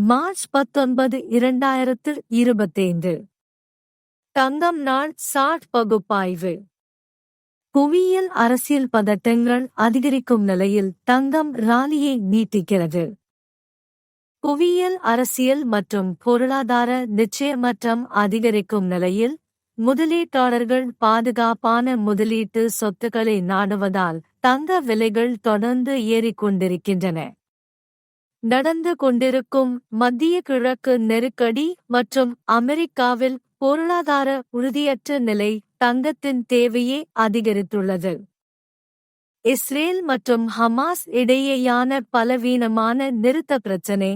March பத்தொன்பது இரண்டாயிரத்து இருபத்தைந்து. தங்கம் நாள் சாட் பகுப்பாய்வு. புவியியல் அரசியல் பதட்டங்கள் அதிகரிக்கும் நிலையில் தங்கம் ராலியை நீட்டிக்கிறது. புவியியல் அரசியல் மற்றும் பொருளாதார நிச்சயமற்றம் அதிகரிக்கும் நிலையில் முதலீட்டாளர்கள் பாதுகாப்பான முதலீட்டு சொத்துக்களை நாடுவதால் தங்க விலைகள் தொடர்ந்து ஏறிக்கொண்டிருக்கின்றன. நடந்து கொண்டிருக்கும் மத்திய கிழக்கு நெருக்கடி மற்றும் அமெரிக்காவில் பொருளாதார உறுதியற்ற நிலை தங்கத்தின் தேவையே அதிகரித்துள்ளது. இஸ்ரேல் மற்றும் ஹமாஸ் இடையேயான பலவீனமான நிறுத்த பிரச்சினை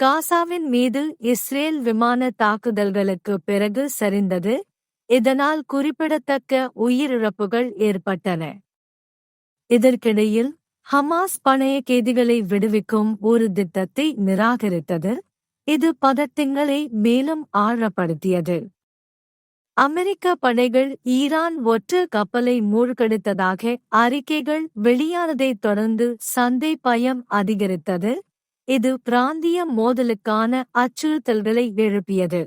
காசாவின் மீது இஸ்ரேல் விமான தாக்குதல்களுக்கு பிறகு சரிந்தது. இதனால் குறிப்பிடத்தக்க உயிரிழப்புகள் ஏற்பட்டன. இதற்கிடையில் ஹமாஸ் பணைய கைதிகளை விடுவிக்கும் ஒரு திட்டத்தை நிராகரித்தது. இது பதட்டங்களை மேலும் ஆழப்படுத்தியது. அமெரிக்க படைகள் ஈரான் ஒற்று கப்பலை மூழ்கடித்ததாக அறிக்கைகள் வெளியானதைத் தொடர்ந்து சந்தை பயம் அதிகரித்தது. இது பிராந்திய மோதலுக்கான அச்சுறுத்தல்களை எழுப்பியது.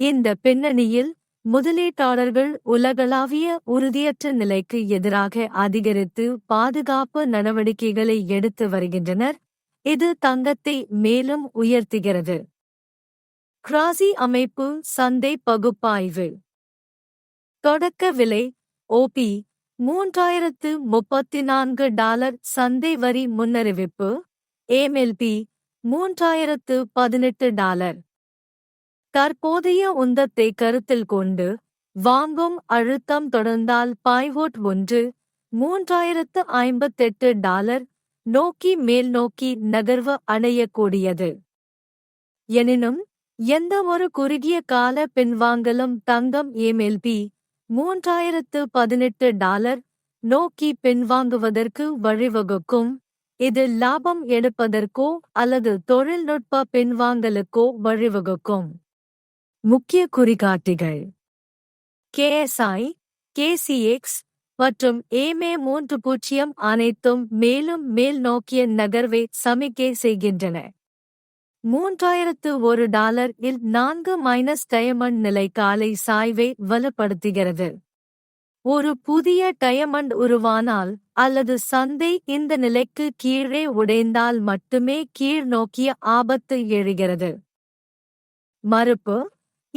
இந்த பின்னணியில் முதலீட்டாளர்கள் உலகளாவிய உறுதியற்ற நிலைக்கு எதிராக அதிகரித்து பாதுகாப்பு நடவடிக்கைகளை எடுத்து வருகின்றனர். இது தங்கத்தை மேலும் உயர்த்துகிறது. கிராசி அமைப்பு சந்தை பகுப்பாய்வு. தொடக்க விலை ஓபி மூன்றாயிரத்து முப்பத்தி நான்கு டாலர் சந்தை வரி முன்னறிவிப்பு. ஏமெல்பி மூன்றாயிரத்து பதினெட்டு டாலர். தற்போதைய உந்தத்தை கருத்தில் கொண்டு வாங்கும் அழுத்தம் தொடர்ந்தால் பாய்வோட் ஒன்று மூன்றாயிரத்து ஐம்பத்தெட்டு டாலர் நோக்கி மேல் நோக்கி நகர்வு அடையக்கூடியது. எனினும் எந்த ஒரு குறுகிய கால பின்வாங்கலும் தங்கம் ஏமெல்பி மூன்றாயிரத்து பதினெட்டு டாலர் நோக்கி பின்வாங்குவதற்கு வழிவகுக்கும். இது லாபம் எடுப்பதற்கோ அல்லது தொழில்நுட்ப பின்வாங்கலுக்கோ வழிவகுக்கும். முக்கிய குறிகாட்டிகள். கேஎஸ்ஐ கேசிஎக்ஸ் மற்றும் ஏமே மூன்று பூஜ்ஜியம் அனைத்தும் மேலும் மேல் நோக்கிய நகர்வை சமிக்கை செய்கின்றன. மூன்றாயிரத்து ஒரு டாலர் இல் நான்கு மைனஸ் டயமண்ட் நிலை காலை சாய்வை வலுப்படுத்துகிறது. ஒரு புதிய டயமண்ட் உருவானால் அல்லது சந்தை இந்த நிலைக்கு கீழே உடைந்தால் மட்டுமே கீழ் நோக்கிய ஆபத்து எழுகிறது. மறுப்பு